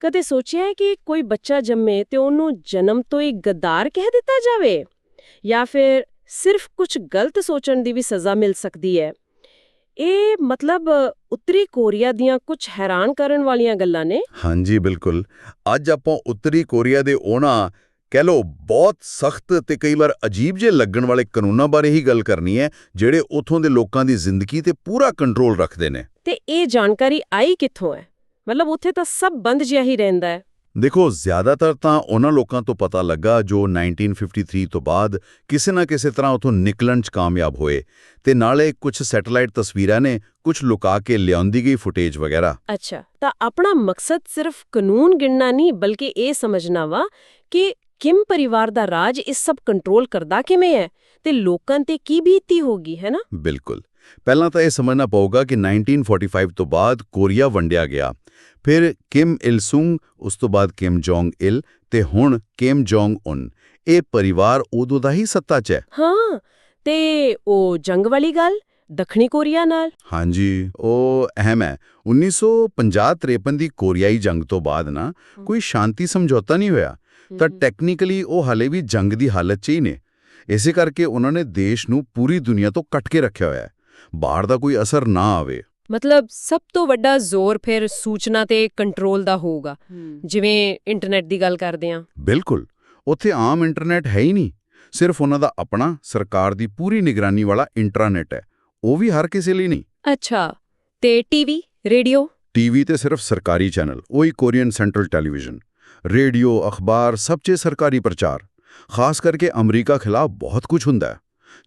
ਕਦੇ ਸੋਚਿਆ ਹੈ ਕਿ ਕੋਈ ਬੱਚਾ ਜੰਮੇ ਤੇ ਉਹਨੂੰ ਜਨਮ ਤੋਂ ਹੀ ਗੱਦਾਰ ਕਹਿ ਦਿੱਤਾ ਜਾਵੇ? ਜਾਂ ਫਿਰ ਸਿਰਫ ਕੁਝ ਗਲਤ ਸੋਚਣ ਦੀ ਵੀ ਸਜ਼ਾ ਮਿਲ ਸਕਦੀ ਹੈ? ਇਹ ਮਤਲਬ ਉੱਤਰੀ ਕੋਰੀਆ ਦੀਆਂ ਕੁਝ ਹੈਰਾਨ ਕਰਨ ਵਾਲੀਆਂ ਗੱਲਾਂ ਨੇ? ਹਾਂਜੀ ਬਿਲਕੁਲ। ਅੱਜ ਆਪਾਂ ਉੱਤਰੀ ਕੋਰੀਆ ਦੇ ਉਹਨਾਂ ਕਹਿ ਲੋ ਬਹੁਤ ਸਖਤ ਤੇ ਕਈ ਵਾਰ ਅਜੀਬ ਜੇ ਲੱਗਣ ਵਾਲੇ ਕਾਨੂੰਨਾਂ ਬਾਰੇ ਹੀ ਗੱਲ ਕਰਨੀ ਹੈ ਜਿਹੜੇ ਉੱਥੋਂ ਦੇ ਲੋਕਾਂ ਦੀ ਜ਼ਿੰਦਗੀ ਤੇ ਪੂਰਾ ਕੰਟਰੋਲ ਰੱਖਦੇ ਨੇ। ਤੇ ਇਹ ਜਾਣਕਾਰੀ ਆਈ ਕਿੱਥੋਂ ਹੈ? ਮਤਲਬ ਉੱਥੇ ਤਾਂ ਸਭ ਬੰਦ ਜਿਹਾ ਹੀ ਰਹਿੰਦਾ ਹੈ। ਦੇਖੋ ਜ਼ਿਆਦਾਤਰ ਤਾਂ ਉਹਨਾਂ ਲੋਕਾਂ ਤੋਂ ਪਤਾ ਲੱਗਾ ਜੋ 1953 ਤੋਂ ਬਾਅਦ ਕਿਸੇ ਨਾ ਕਿਸੇ ਤਰ੍ਹਾਂ ਉਥੋਂ ਨਿਕਲਣ 'ਚ ਕਾਮਯਾਬ ਹੋਏ ਤੇ ਨਾਲੇ ਕੁਝ ਸੈਟੇਲਾਈਟ ਤਸਵੀਰਾਂ ਨੇ ਕੁਝ ਲੁਕਾ ਕੇ ਲਿਆਉਂਦੀ ਗਈ ਫੁਟੇਜ ਵਗੈਰਾ। ਅੱਛਾ ਤਾਂ ਆਪਣਾ ਮਕਸਦ ਸਿਰਫ ਕਾਨੂੰਨ ਗਿਣਨਾ ਨਹੀਂ ਬਲਕਿ ਇਹ ਸਮਝਣਾ ਵਾ ਕਿ ਕਿਮ ਪਰਿਵਾਰ ਦਾ ਰਾਜ ਇਸ ਸਭ ਕੰਟਰੋਲ ਕਰਦਾ ਕਿਵੇਂ ਹੈ ਤੇ ਲੋਕਾਂ ਤੇ ਕੀ ਬੀਤੀ ਹੋਗੀ ਹੈ ਨਾ? ਬਿਲਕੁਲ। ਪਹਿਲਾਂ ਤਾਂ ਇਹ ਸਮਝਣਾ ਪਊਗਾ ਕਿ 1945 ਤੋਂ ਬਾਅਦ ਕੋਰੀਆ ਵੰਡਿਆ ਗਿਆ। ਫਿਰ ਕਿਮ ਇਲ ਸੁੰਗ ਉਸ ਤੋਂ ਬਾਅਦ ਕਿਮ ਜੋਂਗ ਇਲ ਤੇ ਹੁਣ ਕਿਮ ਜੋਂਗ ਉਨ। ਇਹ ਪਰਿਵਾਰ ਉਦੋਂ ਦਾ ਹੀ ਸੱਤਾ 'ਚ ਹੈ। ਹਾਂ ਤੇ ਉਹ ਜੰਗ ਵਾਲੀ ਗੱਲ ਦੱਖਣੀ ਕੋਰੀਆ ਨਾਲ? ਹਾਂਜੀ ਉਹ ਅਹਿਮ ਹੈ। 1950-53 ਦੀ ਕੋਰੀਆਈ ਜੰਗ ਤੋਂ ਬਾਅਦ ਨਾ ਕੋਈ ਸ਼ਾਂਤੀ ਸਮਝੌਤਾ ਨਹੀਂ ਹੋਇਆ। ਤਾਂ ਟੈਕਨੀਕਲੀ ਉਹ ਹਾਲੇ ਵੀ ਜੰਗ ਦੀ ਹਾਲਤ 'ਚ ਹੀ ਨੇ। ਇਸੇ ਕਰਕੇ ਉਹਨਾਂ ਨੇ ਦੇਸ਼ ਨੂੰ ਪੂਰੀ ਦੁਨੀਆ ਤੋਂ ਕੱਟ ਕੇ ਰੱਖਿਆ ਹੋਇਆ ਹੈ। ਬਾਹਰ ਦਾ ਕੋਈ ਅਸਰ ਨਾ ਆਵੇ। ਮਤਲਬ ਸਭ ਤੋਂ ਵੱਡਾ ਜ਼ੋਰ ਫਿਰ ਸੂਚਨਾ ਤੇ ਕੰਟਰੋਲ ਦਾ ਹੋਊਗਾ। ਜਿਵੇਂ ਇੰਟਰਨੈਟ ਦੀ ਗੱਲ ਕਰਦੇ ਆਂ ਬਿਲਕੁਲ। ਉੱਥੇ ਆਮ ਇੰਟਰਨੈਟ ਹੈ ਹੀ ਨਹੀਂ। ਸਿਰਫ ਉਹਨਾਂ ਦਾ ਆਪਣਾ ਸਰਕਾਰ ਦੀ ਪੂਰੀ ਨਿਗਰਾਨੀ ਵਾਲਾ ਇੰਟਰਨੈਟ ਹੈ। ਉਹ ਵੀ ਹਰ ਕਿਸੇ ਲਈ ਨਹੀਂ। ਅੱਛਾ। ਤੇ ਟੀਵੀ ਰੇਡੀਓ? ਟੀਵੀ ਤੇ ਸਿਰਫ ਸਰਕਾਰੀ ਚੈਨਲ ਉਹੀ ਕੋਰੀਅਨ ਸੈਂਟਰਲ ਟੈਲੀਵਿਜ਼ਨ। ਰੇਡੀਓ ਅਖਬਾਰ ਸਭ 'ਚ ਸਰਕਾਰੀ ਪ੍ਰਚਾਰ। ਖਾਸ ਕਰਕੇ ਅਮਰੀਕਾ ਖਿਲਾਫ ਬਹੁਤ ਕੁਝ ਹੁੰਦਾ ਹੈ।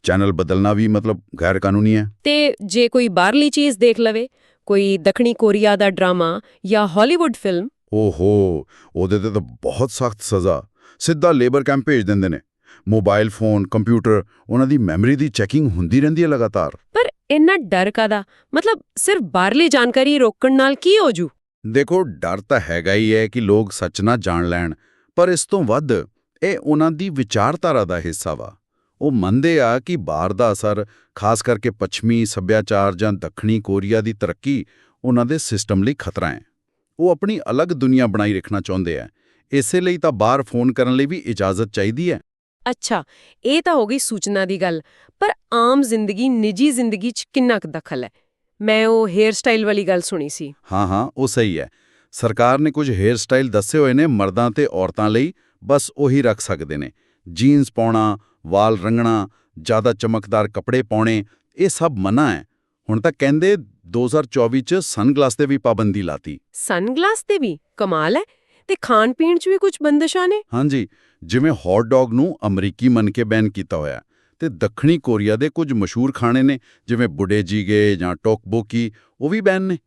ਚੈਨਲ ਬਦਲਣਾ ਵੀ ਮਤਲਬ ਗੈਰ ਕਾਨੂੰਨੀ ਹੈ। ਤੇ ਜੇ ਕੋਈ ਬਾਹਰਲੀ ਚੀਜ਼ ਦੇਖ ਲਵੇ ਕੋਈ ਦੱਖਣੀ ਕੋਰੀਆ ਦਾ ਡਰਾਮਾ ਜਾਂ ਹਾਲੀਵੁੱਡ ਫਿਲਮ। ਓਹੋ ਉਹਦੇ ਤੇ ਤਾਂ ਬਹੁਤ ਸਖਤ ਸਜ਼ਾ। ਸਿੱਧਾ ਲੇਬਰ ਕੈਂਪ ਭੇਜ ਦਿੰਦੇ ਨੇ। ਮੋਬਾਈਲ ਫੋਨ ਕੰਪਿਊਟਰ ਉਹਨਾਂ ਦੀ ਮੈਮਰੀ ਦੀ ਚੈਕਿੰਗ ਹੁੰਦੀ ਰਹਿੰਦੀ ਹੈ ਲਗਾਤਾਰ। ਪਰ ਇੰਨਾ ਡਰ ਕਾਦਾ ਮਤਲਬ ਸਿਰਫ ਬਾਹਰਲੀ ਜਾਣਕਾਰੀ ਰੋਕਣ ਨਾਲ ਕੀ ਹੋ ਜੂ? ਦੇਖੋ ਡਰ ਤਾਂ ਹੈਗਾ ਹੀ ਹੈ ਕਿ ਲੋਕ ਸੱਚ ਨਾ ਜਾਣ ਲੈਣ ਪਰ ਇਸ ਤੋਂ ਵੱਧ ਇਹ ਉਹਨਾਂ ਦੀ ਵਿਚਾਰਧਾਰਾ ਦਾ ਹਿੱਸਾ ਵਾ। ਉਹ ਮੰਨਦੇ ਆ ਕਿ ਬਾਹਰ ਦਾ ਅਸਰ ਖਾਸ ਕਰਕੇ ਪੱਛਮੀ ਸੱਭਿਆਚਾਰ ਜਾਂ ਦੱਖਣੀ ਕੋਰੀਆ ਦੀ ਤਰੱਕੀ ਉਹਨਾਂ ਦੇ ਸਿਸਟਮ ਲਈ ਖਤਰਾ ਹੈ। ਉਹ ਆਪਣੀ ਅਲੱਗ ਦੁਨੀਆ ਬਣਾਈ ਰੱਖਣਾ ਚਾਹੁੰਦੇ ਆ। ਇਸੇ ਲਈ ਤਾਂ ਬਾਹਰ ਫੋਨ ਕਰਨ ਲਈ ਵੀ ਇਜਾਜ਼ਤ ਚਾਹੀਦੀ ਹੈ। ਅੱਛਾ ਇਹ ਤਾਂ ਹੋ ਗਈ ਸੂਚਨਾ ਦੀ ਗੱਲ। ਪਰ ਆਮ ਜ਼ਿੰਦਗੀ ਨਿੱਜੀ ਜ਼ਿੰਦਗੀ 'ਚ ਕਿੰਨਾ ਕੁ ਦਖਲ ਹੈ? ਮੈਂ ਉਹ ਹੇਅਰ ਸਟਾਈਲ ਵਾਲੀ ਗੱਲ ਸੁਣੀ ਸੀ। ਹਾਂ ਹਾਂ ਉਹ ਸਹੀ ਹੈ। ਸਰਕਾਰ ਨੇ ਕੁਝ ਹੇਅਰ ਸਟਾਈਲ ਦੱਸੇ ਹੋਏ ਨੇ ਮਰਦਾਂ ਤੇ ਔਰਤਾਂ ਲਈ ਬਸ ਉਹੀ ਰੱਖ ਸਕਦੇ ਨੇ। ਜੀਨਸ ਪਾਉਣਾ ਵਾਲ ਰੰਗਣਾ ਜ਼ਿਆਦਾ ਚਮਕਦਾਰ ਕੱਪੜੇ ਪਾਉਣੇ ਇਹ ਸਭ ਮਨਾ ਹੈ। ਹੁਣ ਤਾਂ ਕਹਿੰਦੇ 2024 ਚ ਸਨਗਲਾਸ ਤੇ ਵੀ ਪਾਬੰਦੀ ਲਾਤੀ। ਸਨਗਲਾਸ ਤੇ ਵੀ? ਕਮਾਲ ਹੈ। ਤੇ ਖਾਣ ਪੀਣ 'ਚ ਵੀ ਕੁਝ ਬੰਦਸ਼ਾਂ ਨੇ? ਹਾਂਜੀ ਜਿਵੇਂ ਹੌਟ ਡੌਗ ਨੂੰ ਅਮਰੀਕੀ ਮੰਨ ਕੇ ਬੈਨ ਕੀਤਾ ਹੋਇਆ ਤੇ ਦੱਖਣੀ ਕੋਰੀਆ ਦੇ ਕੁਝ ਮਸ਼ਹੂਰ ਖਾਣੇ ਨੇ ਜਿਵੇਂ ਬੁੱਢੇ ਜੀਗੇ ਜਾਂ ਟੋਕਬੋਕੀ ਉਹ ਵੀ ਬੈਨ ਨੇ।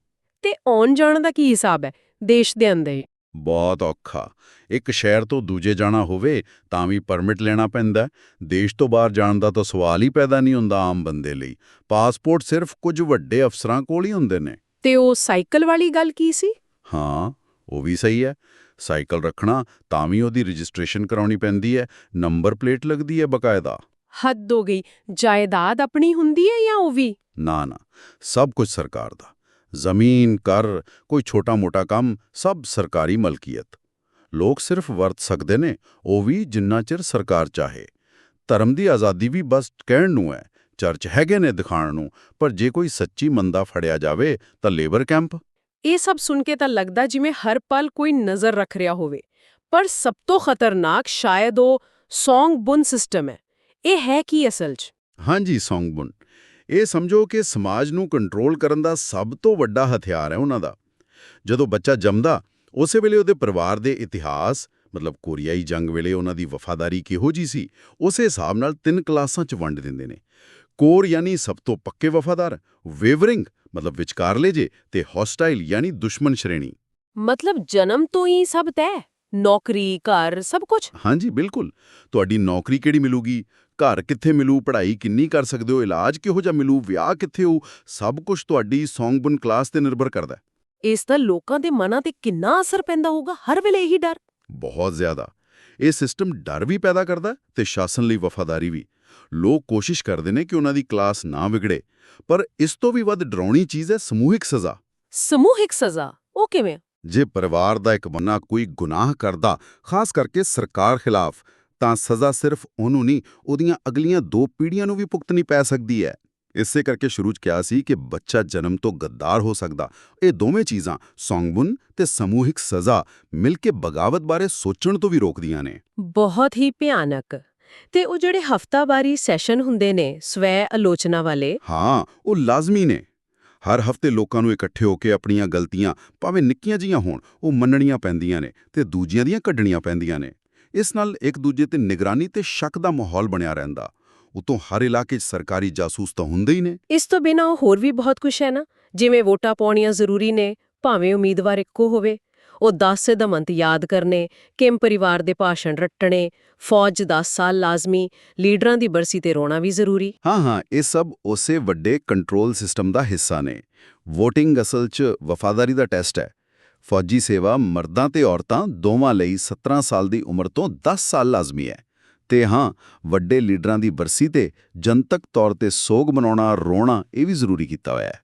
ਤੇ ਆਉਣ ਜਾਣ ਦਾ ਕੀ ਹਿਸਾਬ ਹੈ? ਦੇਸ਼ ਦੇ ਅੰਦਰ? ਬਹੁਤ ਔਖਾ। ਇੱਕ ਸ਼ਹਿਰ ਤੋਂ ਦੂਜੇ ਜਾਣਾ ਹੋਵੇ ਤਾਂ ਵੀ ਪਰਮਿਟ ਲੈਣਾ ਪੈਂਦਾ। ਦੇਸ਼ ਤੋਂ ਬਾਹਰ ਜਾਣ ਦਾ ਤਾਂ ਸਵਾਲ ਹੀ ਪੈਦਾ ਨਹੀਂ ਹੁੰਦਾ ਆਮ ਬੰਦੇ ਲਈ। ਪਾਸਪੋਰਟ ਸਿਰਫ ਕੁਝ ਵੱਡੇ ਅਫਸਰਾਂ ਕੋਲ ਹੀ ਹੁੰਦੇ ਨੇ। ਤੇ ਉਹ ਸਾਈਕਲ ਵਾਲੀ ਗੱਲ ਕੀ ਸੀ? ਹਾਂ ਉਹ ਵੀ ਸਹੀ ਹੈ। ਸਾਈਕਲ ਰੱਖਣਾ ਤਾਂ ਵੀ ਉਹਦੀ ਰਜਿਸਟ੍ਰੇਸ਼ਨ ਕਰਾਉਣੀ ਪੈਂਦੀ ਹੈ। ਨੰਬਰ ਪਲੇਟ ਲੱਗਦੀ ਹੈ ਬਕਾਇਦਾ। ਹੱਦ ਹੋ ਗਈ। ਜਾਇਦਾਦ ਆਪਣੀ ਹੁੰਦੀ ਹੈ ਜਾਂ ਉਹ ਵੀ? ਨਾ ਨਾ। ਸਭ ਕੁਝ ਸਰਕਾਰ ਦਾ। ਜ਼ਮੀਨ ਕਰ ਕੋਈ ਛੋਟਾ-ਮੋਟਾ ਕੰਮ ਸਭ ਸਰਕਾਰੀ ਮਲਕੀਅਤ ਲੋਕ ਸਿਰਫ ਵਰਤ ਸਕਦੇ ਨੇ ਉਹ ਵੀ ਜਿੰਨਾ ਚਿਰ ਸਰਕਾਰ ਚਾਹੇ ਧਰਮ ਦੀ ਆਜ਼ਾਦੀ ਵੀ ਬਸ ਕਹਿਣ ਨੂੰ ਹੈ ਚਰਚ ਹੈਗੇ ਨੇ ਦਿਖਾਣ ਨੂੰ ਪਰ ਜੇ ਕੋਈ ਸੱਚੀ ਮੰਦਾ ਫੜਿਆ ਜਾਵੇ ਤਾਂ ਲੇਬਰ ਕੈਂਪ ਇਹ ਸਭ ਸੁਣ ਕੇ ਤਾਂ ਲੱਗਦਾ ਜਿਵੇਂ ਹਰ ਪਲ ਕੋਈ ਨਜ਼ਰ ਰੱਖ ਰਿਹਾ ਹੋਵੇ ਪਰ ਸਭ ਤੋਂ ਖਤਰਨਾਕ ਸ਼ਾਇਦ ਉਹ ਸੌਂਗ ਬੁਨ ਸਿਸਟਮ ਹੈ ਇਹ ਹੈ ਕੀ ਅਸਲ 'ਚ ਹਾਂਜੀ ਸੌਂਗਬੁਨ ਇਹ ਸਮਝੋ ਕਿ ਸਮਾਜ ਨੂੰ ਕੰਟਰੋਲ ਕਰਨ ਦਾ ਸਭ ਤੋਂ ਵੱਡਾ ਹਥਿਆਰ ਹੈ ਉਹਨਾਂ ਦਾ। ਜਦੋਂ ਬੱਚਾ ਜੰਮਦਾ ਉਸੇ ਵੇਲੇ ਉਹਦੇ ਪਰਿਵਾਰ ਦੇ ਇਤਿਹਾਸ ਮਤਲਬ ਕੋਰੀਆਈ ਜੰਗ ਵੇਲੇ ਉਹਨਾਂ ਦੀ ਵਫਾਦਾਰੀ ਕਿਹੋ ਜੀ ਸੀ ਉਸੇ ਹਿਸਾਬ ਨਾਲ ਤਿੰਨ ਕਲਾਸਾਂ 'ਚ ਵੰਡ ਦਿੰਦੇ ਨੇ। ਕੋਰ ਯਾਨੀ ਸਭ ਤੋਂ ਪੱਕੇ ਵਫਾਦਾਰ ਵੇਵਰਿੰਗ ਮਤਲਬ ਵਿਚਕਾਰਲੇ ਜੇ ਤੇ ਹੌਸਟਾਈਲ ਯਾਨੀ ਦੁਸ਼ਮਣ ਸ਼੍ਰੇਣੀ। ਮਤਲਬ ਜਨਮ ਤੋਂ ਹੀ ਸਭ ਤੈਅ? ਨੌਕਰੀ ਘਰ ਸਭ ਕੁਝ ਹਾਂਜੀ ਬਿਲਕੁਲ। ਤੁਹਾਡੀ ਨੌਕਰੀ ਕਿਹੜੀ ਮਿਲੂਗੀ? ਘਰ ਕਿੱਥੇ ਮਿਲੂ ਪੜ੍ਹਾਈ ਕਿੰਨੀ ਕਰ ਸਕਦੇ ਹੋ ਇਲਾਜ ਕਿਹੋ ਜਿਹਾ ਮਿਲੂ ਵਿਆਹ ਕਿੱਥੇ ਹੋ ਸਭ ਕੁਝ ਤੁਹਾਡੀ ਸੌਂਗਬੁਨ ਕਲਾਸ ਤੇ ਨਿਰਭਰ ਕਰਦਾ ਹੈ। ਇਸ ਦਾ ਲੋਕਾਂ ਦੇ ਮਨਾਂ ਤੇ ਕਿੰਨਾ ਅਸਰ ਪੈਂਦਾ ਹੋਊਗਾ? ਹਰ ਵੇਲੇ ਇਹੀ ਡਰ। ਬਹੁਤ ਜ਼ਿਆਦਾ। ਇਹ ਸਿਸਟਮ ਡਰ ਵੀ ਪੈਦਾ ਕਰਦਾ ਤੇ ਸ਼ਾਸਨ ਲਈ ਵਫਾਦਾਰੀ ਵੀ। ਲੋਕ ਕੋਸ਼ਿਸ਼ ਕਰਦੇ ਨੇ ਕਿ ਉਹਨਾਂ ਦੀ ਕਲਾਸ ਨਾ ਵਿਗੜੇ ਪਰ ਇਸ ਤੋਂ ਵੀ ਵੱਧ ਡਰਾਉਣੀ ਚੀਜ਼ ਹੈ ਸਮੂਹਿਕ ਸਜ਼ਾ। ਸਮੂਹਿਕ ਸਜ਼ਾ? ਉਹ ਕਿਵੇਂ? ਜੇ ਪਰਿਵਾਰ ਦਾ ਇੱਕ ਬੰਨਾ ਕੋਈ ਗੁਨਾਹ ਕਰਦਾ ਖਾਸ ਕਰਕੇ ਸਰਕਾਰ ਖਿਲਾਫ ਤਾਂ ਸਜ਼ਾ ਸਿਰਫ ਉਹਨੂੰ ਨਹੀਂ ਉਹਦੀਆਂ ਅਗਲੀਆਂ ਦੋ ਪੀੜ੍ਹੀਆਂ ਨੂੰ ਵੀ ਭੁਗਤਣੀ ਪੈ ਸਕਦੀ ਹੈ। ਇਸੇ ਕਰਕੇ ਸ਼ੁਰੂ 'ਚ ਕਿਹਾ ਸੀ ਕਿ ਬੱਚਾ ਜਨਮ ਤੋਂ ਗੱਦਾਰ ਹੋ ਸਕਦਾ। ਇਹ ਦੋਵੇਂ ਚੀਜ਼ਾਂ ਸੌਂਗਬੁਨ ਤੇ ਸਮੂਹਿਕ ਸਜ਼ਾ ਮਿਲ ਕੇ ਬਗਾਵਤ ਬਾਰੇ ਸੋਚਣ ਤੋਂ ਵੀ ਰੋਕਦੀਆਂ ਨੇ। ਬਹੁਤ ਹੀ ਭਿਆਨਕ। ਤੇ ਉਹ ਜਿਹੜੇ ਹਫਤਾਵਾਰੀ ਸੈਸ਼ਨ ਹੁੰਦੇ ਨੇ ਸਵੈ ਆਲੋਚਨਾ ਵਾਲੇ। ਹਾਂ ਉਹ ਲਾਜ਼ਮੀ ਨੇ। ਹਰ ਹਫ਼ਤੇ ਲੋਕਾਂ ਨੂੰ ਇਕੱਠੇ ਹੋ ਕੇ ਆਪਣੀਆਂ ਗਲਤੀਆਂ ਭਾਵੇਂ ਨਿੱਕੀਆਂ ਜੀਆਂ ਹੋਣ ਉਹ ਮੰਨਣੀਆਂ ਪੈਂਦੀਆਂ ਨੇ ਤੇ ਦੂਜਿਆਂ ਦੀਆਂ ਕੱਢਣੀਆਂ ਪੈਂਦੀਆਂ ਨੇ। ਇਸ ਨਾਲ ਇੱਕ ਦੂਜੇ ਤੇ ਨਿਗਰਾਨੀ ਤੇ ਸ਼ੱਕ ਦਾ ਮਾਹੌਲ ਬਣਿਆ ਰਹਿੰਦਾ। ਉਤੋਂ ਹਰ ਇਲਾਕੇ 'ਚ ਸਰਕਾਰੀ ਜਾਸੂਸ ਤਾਂ ਹੁੰਦੇ ਹੀ ਨੇ। ਇਸ ਤੋਂ ਬਿਨਾਂ ਹੋਰ ਵੀ ਬਹੁਤ ਕੁਝ ਹੈ ਨਾ ਜਿਵੇਂ ਵੋਟਾਂ ਪਾਉਣੀਆਂ ਜ਼ਰੂਰੀ ਨੇ ਭਾਵੇਂ ਉਮੀਦਵਾਰ ਇੱਕੋ ਹੋਵੇ। ਉਹ 10 ਸਿਧਾਂਤ ਯਾਦ ਕਰਨੇ ਕਿਮ ਪਰਿਵਾਰ ਦੇ ਭਾਸ਼ਣ ਰੱਟਣੇ ਫੌਜ 10 ਸਾਲ ਲਾਜ਼ਮੀ ਲੀਡਰਾਂ ਦੀ ਬਰਸੀ ਤੇ ਰੋਣਾ ਵੀ ਜ਼ਰੂਰੀ। ਹਾਂ ਹਾਂ ਇਹ ਸਭ ਉਸੇ ਵੱਡੇ ਕੰਟਰੋਲ ਸਿਸਟਮ ਦਾ ਹਿੱਸਾ ਨੇ। VOTING ਅਸਲ 'ਚ ਵਫਾਦਾਰੀ ਦਾ ਟੈਸਟ ਹੈ। ਫੌਜੀ ਸੇਵਾ ਮਰਦਾਂ ਤੇ ਔਰਤਾਂ ਦੋਵਾਂ ਲਈ 17 ਸਾਲ ਦੀ ਉਮਰ ਤੋਂ 10 ਸਾਲ ਲਾਜ਼ਮੀ ਹੈ। ਤੇ ਹਾਂ ਵੱਡੇ ਲੀਡਰਾਂ ਦੀ ਬਰਸੀ ਤੇ ਜਨਤਕ ਤੌਰ ਤੇ ਸੋਗ ਮਨਾਉਣਾ ਰੋਣਾ ਇਹ ਵੀ ਜ਼ਰੂਰੀ ਕੀਤਾ ਹੋਇਆ ਹੈ।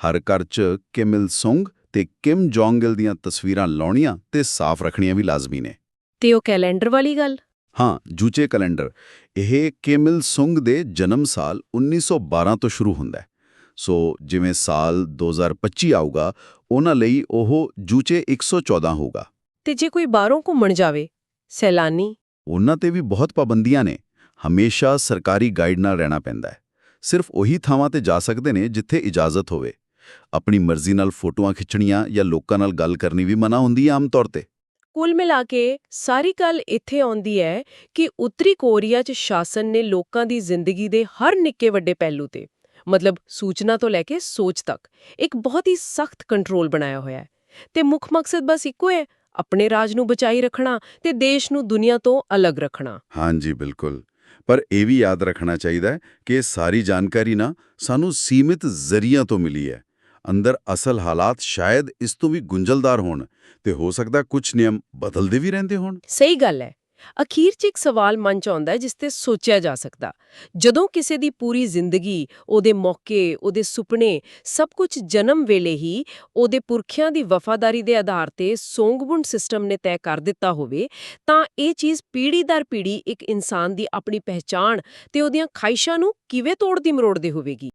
ਹਰ ਘਰ 'ਚ ਕਿਮ ਇਲ ਸੁੰਗ ਤੇ ਕਿਮ ਜੋਂਗ ਇਲ ਦੀਆਂ ਤਸਵੀਰਾਂ ਲਾਉਣੀਆਂ ਤੇ ਸਾਫ਼ ਰੱਖਣੀਆਂ ਵੀ ਲਾਜ਼ਮੀ ਨੇ। ਤੇ ਉਹ ਕੈਲੰਡਰ ਵਾਲੀ ਗੱਲ? ਹਾਂ ਜੂਚੇ ਕੈਲੰਡਰ। ਇਹ ਕਿਮ ਇਲ ਸੁੰਗ ਦੇ ਜਨਮ ਸਾਲ 1912 ਤੋਂ ਸ਼ੁਰੂ ਹੁੰਦਾ ਹੈ। ਸੋ ਜਿਵੇਂ ਸਾਲ 2025 ਆਊਗਾ ਉਹਨਾਂ ਲਈ ਉਹ ਜੂਚੇ 114 ਹੋਊਗਾ। ਤੇ ਜੇ ਕੋਈ ਬਾਹਰੋਂ ਘੁੰਮਣ ਜਾਵੇ ਸੈਲਾਨੀ? ਉਹਨਾਂ ਤੇ ਵੀ ਬਹੁਤ ਪਾਬੰਦੀਆਂ ਨੇ। ਹਮੇਸ਼ਾ ਸਰਕਾਰੀ ਗਾਈਡ ਨਾਲ ਰਹਿਣਾ ਪੈਂਦਾ ਹੈ। ਸਿਰਫ ਉਹੀ ਥਾਵਾਂ ਤੇ ਜਾ ਸਕਦੇ ਨੇ ਜਿੱਥੇ ਇਜਾਜ਼ਤ ਹੋਵੇ। ਆਪਣੀ ਮਰਜ਼ੀ ਨਾਲ ਫੋਟੋਆਂ ਖਿੱਚਣੀਆਂ ਜਾਂ ਲੋਕਾਂ ਨਾਲ ਗੱਲ ਕਰਨੀ ਵੀ ਮਨਾ ਹੁੰਦੀ ਹੈ ਆਮ ਤੌਰ ਤੇ। ਕੁੱਲ ਮਿਲਾ ਕੇ ਸਾਰੀ ਗੱਲ ਇੱਥੇ ਆਉਂਦੀ ਹੈ ਕਿ ਉੱਤਰੀ ਕੋਰੀਆ 'ਚ ਸ਼ਾਸਨ ਨੇ ਲੋਕਾਂ ਦੀ ਜ਼ਿੰਦਗੀ ਦੇ ਹਰ ਨਿੱਕੇ ਵੱਡੇ ਪਹਿਲੂ ਤੇ। ਮਤਲਬ ਸੂਚਨਾ ਤੋਂ ਲੈ ਕੇ ਸੋਚ ਤੱਕ ਇੱਕ ਬਹੁਤ ਹੀ ਸਖਤ ਕੰਟਰੋਲ ਬਣਾਇਆ ਹੋਇਆ ਹੈ। ਤੇ ਮੁੱਖ ਮਕਸਦ ਬਸ ਇੱਕੋ ਹੈ ਆਪਣੇ ਰਾਜ ਨੂੰ ਬਚਾਈ ਰੱਖਣਾ ਤੇ ਦੇਸ਼ ਨੂੰ ਦੁਨੀਆ ਤੋਂ ਅਲੱਗ ਰੱਖਣਾ। ਹਾਂਜੀ ਬਿਲਕੁਲ। ਪਰ ਇਹ ਵੀ ਯਾਦ ਰੱਖਣਾ ਚਾਹੀਦਾ ਹੈ ਕਿ ਸਾਰੀ ਜਾਣਕਾਰੀ ਨਾ ਸਾਨੂੰ ਸੀਮਿਤ ਜ਼ਰੀਆਂ ਤੋਂ ਮਿਲੀ ਹੈ। ਅੰਦਰ ਅਸਲ ਹਾਲਾਤ ਸ਼ਾਇਦ ਇਸ ਤੋਂ ਵੀ ਗੁੰਝਲਦਾਰ ਹੋਣ ਤੇ ਹੋ ਸਕਦਾ ਕੁਝ ਨਿਯਮ ਬਦਲਦੇ ਵੀ ਰਹਿੰਦੇ ਹੋਣ। ਸਹੀ ਗੱਲ ਹੈ। ਅਖੀਰ 'ਚ ਇੱਕ ਸਵਾਲ ਮਨ 'ਚ ਆਉਂਦਾ ਹੈ, ਜਿਸ ਤੇ ਸੋਚਿਆ ਜਾ ਸਕਦਾ। ਜਦੋਂ ਕਿਸੇ ਦੀ ਪੂਰੀ ਜ਼ਿੰਦਗੀ, ਉਹਦੇ ਮੌਕੇ, ਉਹਦੇ ਸੁਪਨੇ, ਸਭ ਕੁਝ ਜਨਮ ਵੇਲੇ ਹੀ ਉਹਦੇ ਪੁਰਖਿਆਂ ਦੀ ਵਫਾਦਾਰੀ ਦੇ ਆਧਾਰ ਤੇ ਸੋਂਗਬੁੰਡ ਸਿਸਟਮ ਨੇ ਤੈਅ ਕਰ ਦਿੱਤਾ ਹੋਵੇ, ਤਾਂ ਇਹ ਚੀਜ਼ ਪੀੜ੍ਹੀ ਦਰ ਪੀੜ੍ਹੀ ਇੱਕ ਇਨਸਾਨ ਦੀ ਆਪਣੀ ਪਹਿਚਾਣ ਤੇ ਉਹਦੀਆਂ ਖਾਹਿਸ਼ਾਂ ਨੂੰ ਕਿਵੇਂ ਤੋੜਦੀ ਮਰੋੜਦੀ ਹੋਵੇਗੀ?